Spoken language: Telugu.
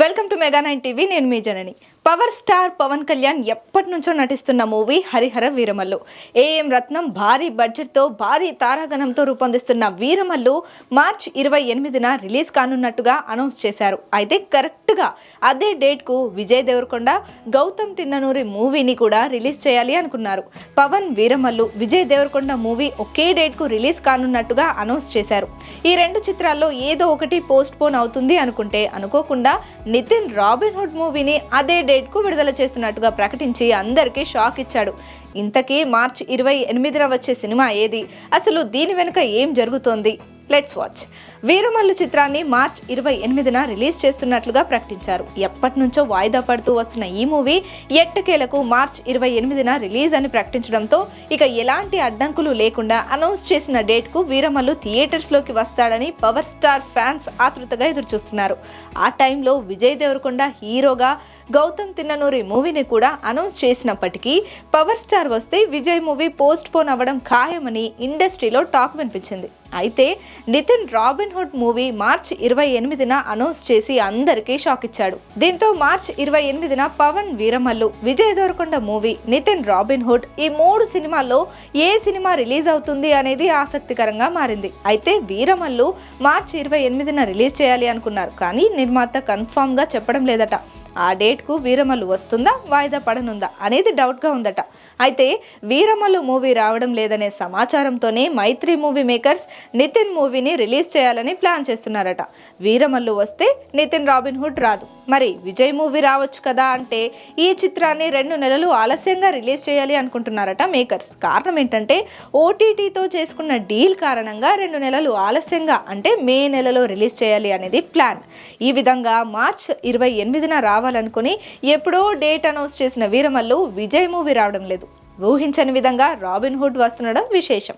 Welcome to mega nine TV నేను మీ జనని. పవర్ స్టార్ పవన్ కళ్యాణ్ ఎప్పటి నుంచో నటిస్తున్న మూవీ హరిహర వీరమల్లు. ఏఎం రత్నం భారీ బడ్జెట్తో భారీ తారాగణంతో రూపొందిస్తున్న వీరమల్లు మార్చ్ ఇరవై ఎనిమిదిన రిలీజ్ కానున్నట్టుగా అనౌన్స్ చేశారు. అయితే కరెక్ట్గా అదే డేట్కు విజయ్ దేవరకొండ గౌతమ్ తిన్ననూరి మూవీని కూడా రిలీజ్ చేయాలి అనుకున్నారు. పవన్ వీరమల్లు విజయ్ దేవరకొండ మూవీ ఒకే డేట్కు రిలీజ్ కానున్నట్టుగా అనౌన్స్ చేశారు. ఈ రెండు చిత్రాల్లో ఏదో ఒకటి పోస్ట్ పోన్ అవుతుంది అనుకుంటే అనుకోకుండా నితిన్ రాబిన్ హుడ్ మూవీని అదే డేట్కు విడుదల చేస్తున్నట్టుగా ప్రకటించి అందరికీ షాక్ ఇచ్చాడు. ఇంతకీ మార్చి ఇరవై ఎనిమిదిన వచ్చే సినిమా ఏది? అసలు దీని వెనుక ఏం జరుగుతోంది? లెట్స్ వాచ్ వీరమల్లు చిత్రాన్ని మార్చ్ ఇరవై ఎనిమిదిన రిలీజ్ చేస్తున్నట్లుగా ప్రకటించారు. ఎప్పటి నుంచో వాయిదా పడుతూ వస్తున్న ఈ మూవీ ఎట్టకేలకు మార్చ్ ఇరవై ఎనిమిదిన రిలీజ్ అని ప్రకటించడంతో ఇక ఎలాంటి అడ్డంకులు లేకుండా అనౌన్స్ చేసిన డేట్కు వీరమల్లు థియేటర్స్లోకి వస్తాడని పవర్ స్టార్ ఫ్యాన్స్ ఆతృతగా ఎదురుచూస్తున్నారు. ఆ టైంలో విజయ్ దేవరకొండ హీరోగా గౌతమ్ తిన్ననూరి మూవీని కూడా అనౌన్స్ చేసినప్పటికీ పవర్ స్టార్ వస్తే విజయ్ మూవీ పోస్ట్ పోన్ అవ్వడం ఖాయమని ఇండస్ట్రీలో టాక్ వినిపించింది. అయితే Nithiin Robin Hood movie March ఇరవై ఎనిమిదిన అనౌన్స్ చేసి అందరికీ షాక్ ఇచ్చాడు. దీంతో మార్చ్ ఇరవై ఎనిమిదిన Pavan Veeramallu Vijay Devarakonda movie Nitin Robin Hood ఈ మూడు సినిమాల్లో ఏ సినిమా రిలీజ్ అవుతుంది అనేది ఆసక్తికరంగా మారింది. అయితే వీరమల్లు మార్చ్ ఇరవై ఎనిమిదిన రిలీజ్ చేయాలి అనుకున్నారు కానీ నిర్మాత కన్ఫామ్గా చెప్పడం లేదట. ఆ డేట్కు వీరమల్లు వస్తుందా? వాయిదా పడనుందా? అనేది డౌట్గా ఉందట. అయితే వీరమల్లు మూవీ రావడం లేదనే సమాచారంతోనే మైత్రి మూవీ మేకర్స్ నితిన్ మూవీని రిలీజ్ చేయాలని ప్లాన్ చేస్తున్నారట. వీరమల్లు వస్తే నితిన్ రాబిన్ హుడ్ రాదు. మరి విజయ్ మూవీ రావచ్చు కదా అంటే ఈ చిత్రాన్ని రెండు నెలలు ఆలస్యంగా రిలీజ్ చేయాలి అనుకుంటున్నారట మేకర్స్. కారణం ఏంటంటే ఓటీటీతో చేసుకున్న డీల్ కారణంగా రెండు నెలలు ఆలస్యంగా అంటే మే నెలలో రిలీజ్ చేయాలి అనేది ప్లాన్. ఈ విధంగా మార్చ్ ఇరవై ఎనిమిదిన రావాలనుకుని ఎప్పుడో డేట్ అనౌన్స్ చేసిన వీరమల్లు విజయ్ మూవీ రావడం లేదు. ఊహించని విధంగా రాబిన్ హుడ్ వస్తుండడం విశేషం.